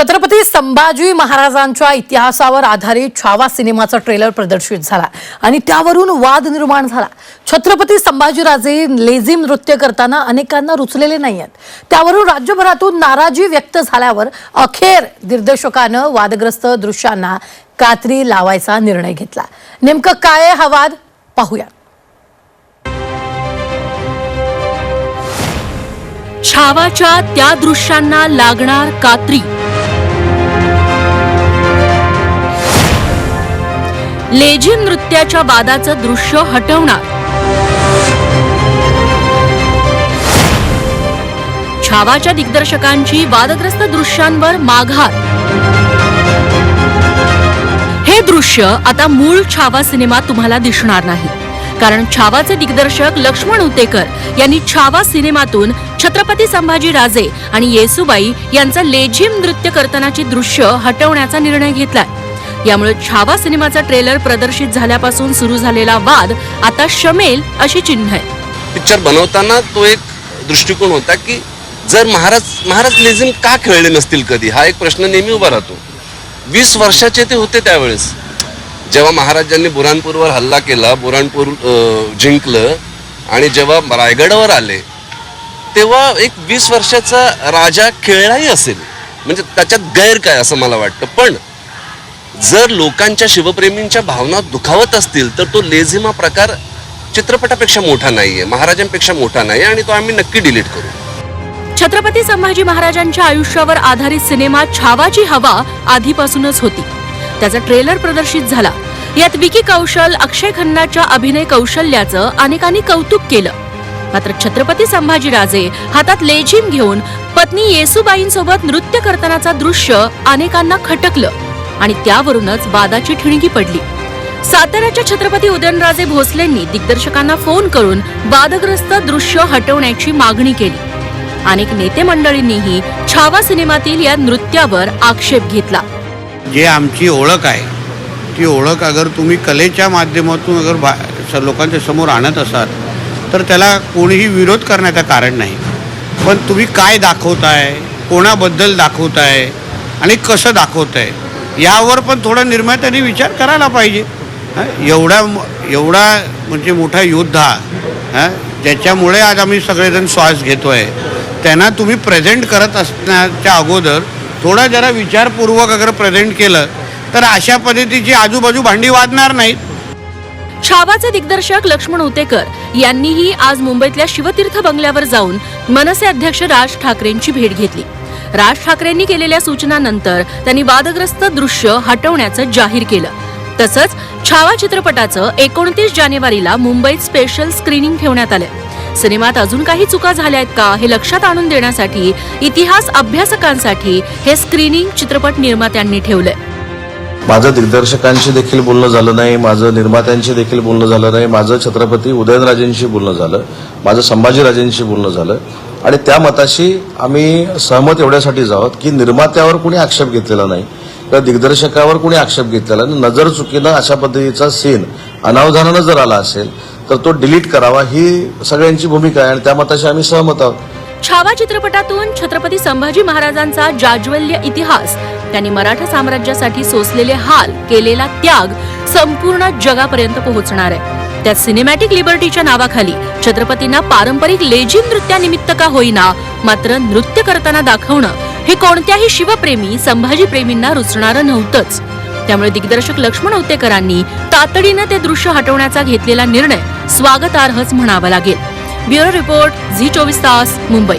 छत्रपती संभाजी महाराजांच्या इतिहासावर आधारित छावा सिनेमाचा ट्रेलर प्रदर्शित झाला आणि त्यावरून वाद निर्माण झाला. छत्रपती संभाजीराजे लेझिम नृत्य करताना अनेकांना रुचलेले नाही आहेत त्यावरून राज्यभरातून नाराजी व्यक्त झाल्यावर अखेर दिग्दर्शकानं वादग्रस्त दृश्यांना कात्री लावायचा निर्णय घेतला. नेमकं काय हा वाद? पाहूया. छावाच्या त्या दृश्यांना लागणार कात्री. लेझिम नृत्याच्या वादाचं दृश्य हटवणार. छावाच्या दिग्दर्शकांची वादग्रस्त दृश्यांवर माघार. हे दृश्य आता मूळ छावा सिनेमात तुम्हाला दिसणार नाही. कारण छावाचे दिग्दर्शक लक्ष्मण उतेकर यांनी छावा सिनेमातून छत्रपती संभाजी राजे आणि येसुबाई यांचा लेझिम नृत्य करतानाची दृश्य हटवण्याचा निर्णय घेतलाय. यामुळे छावा सिनेमाचा ट्रेलर प्रदर्शित झाल्यापासून सुरू झालेला वाद आता शमेल अशी चिन्ह आहे. पिक्चर बनवताना तो एक दृष्टिकोन होता की जर महाराज महाराज लेझिम का खेळले नसतील कधी? हा एक प्रश्न नेहमी उभा राहतो. वीस वर्षाचे ते होते त्यावेळेस. जेव्हा महाराजांनी बुराणपूरवर हल्ला केला बुराणपूर जिंकलं आणि जेव्हा रायगडावर आले तेव्हा एक वीस वर्षाचा राजा खेळलाही असेल. म्हणजे त्याच्यात गैर काय असं मला वाटतं. पण जर लोकांच्या शिवप्रेमींच्या भावना दुखावत असतील तर तो लेझिमा प्रकार चित्रपटापेक्षा मोठा नाहीये महाराजांपेक्षा मोठा नाही आणि तो आम्ही नक्की डिलीट करू. छत्रपती संभाजी महाराजांच्या आयुष्यावर आधारित सिनेमा छावाची हवा आधीपासूनच होती. त्याचा ट्रेलर प्रदर्शित झाला. यात विकी कौशल अक्षय खन्नाच्या अभिनय कौशल्याचं अनेकांनी कौतुक केलं. मात्र छत्रपती संभाजीराजे हातात लेझिम घेऊन पत्नी येसुबाईंसोबत नृत्य करतानाचा दृश्य अनेकांना खटकलं. आणि त्यावरूनच वादाची ठिणगी पडली. साताऱ्याच्या छत्रपती उदयनराजे भोसलेंनी दिग्दर्शकांना फोन करून वादग्रस्त दृश्य हटवण्याची मागणी केली. अनेक नेते मंडळींनीही छावा सिनेमातील या नृत्यावर आक्षेप घेतला. जे आमची ओळख आहे ती ओळख अगर तुम्ही कलेच्या माध्यमातून अगर बा लोकांच्या समोर आणत असाल तर त्याला कोणीही विरोध करण्याचं कारण नाही. पण तुम्ही काय दाखवताय कोणाबद्दल दाखवताय आणि कसं दाखवताय यावर पण थोडा निर्मात्याने विचार करायला पाहिजे. एवढा एवढा म्हणजे मोठा योद्धा हां ज्याच्यामुळे आज आम्ही सगळेजण श्वास घेतोय. त्यांना तुम्ही प्रेझेंट करत असण्याच्या अगोदर थोडा जरा विचारपूर्वक अगर प्रेझेंट केलं तर अशा पद्धतीची आजूबाजू भांडी वाजणार नाहीत. छावाचे दिग्दर्शक लक्ष्मण उतेकर यांनीही आज मुंबईतल्या शिवतीर्थ बंगल्यावर जाऊन मनसे अध्यक्ष राज ठाकरेंची भेट घेतली. राज ठाकरेंनी केलेल्या सूचनानंतर त्यांनी वादग्रस्त दृश्य हटवण्याचं जाहीर केलं. तसंच छावा चित्रपटाचं एकोणतीस जानेवारीला मुंबईत स्पेशल स्क्रीनिंग ठेवण्यात आलं. सिनेमात अजून काही चुका झाल्या आहेत का हे लक्षात आणून देण्यासाठी इतिहास अभ्यासकांसाठी हे स्क्रीनिंग चित्रपट निर्मात्यांनी ठेवलंय. माझं दिग्दर्शकांशी देखील बोलणं झालं नाही माझं निर्मात्यांशी देखील बोलणं झालं नाही माझं छत्रपती उदयनराजेंशी बोलणं झालं माझं संभाजीराजेंशी बोलणं झालं. आणि त्या मताशी आम्ही सहमत एवढ्यासाठी आहोत की निर्मात्यावर कोणी आक्षेप घेतलेला नाही किंवा दिग्दर्शकावर कोणी आक्षेप घेतलेला नाही. नजर चुकीनं अशा पद्धतीचा सीन अनावधानानं जर आला असेल तर तो डिलीट करावा ही सगळ्यांची भूमिका आहे आणि त्या मताशी आम्ही सहमत आहोत. छावा चित्रपटातून छत्रपती संभाजी महाराजांचा जाज्वल्य इतिहास त्यांनी मराठा साम्राज्यासाठी सोसलेले हाल केलेला त्याग संपूर्ण जगापर्यंत पोहोचणार आहे. त्यात सिनेमॅटिक लिबर्टीच्या नावाखाली छत्रपतींना पारंपरिक लेझिम नृत्यानिमित्त का होईना मात्र नृत्य करताना दाखवणं हे कोणत्याही शिवप्रेमी संभाजी प्रेमींना रुचणारं नव्हतंच. त्यामुळे दिग्दर्शक लक्ष्मण औतेकरांनी तातडीनं ते दृश्य हटवण्याचा घेतलेला निर्णय स्वागतार्हच म्हणावा लागेल. ब्युरो रिपोर्ट झी चोवीस तास मुंबई.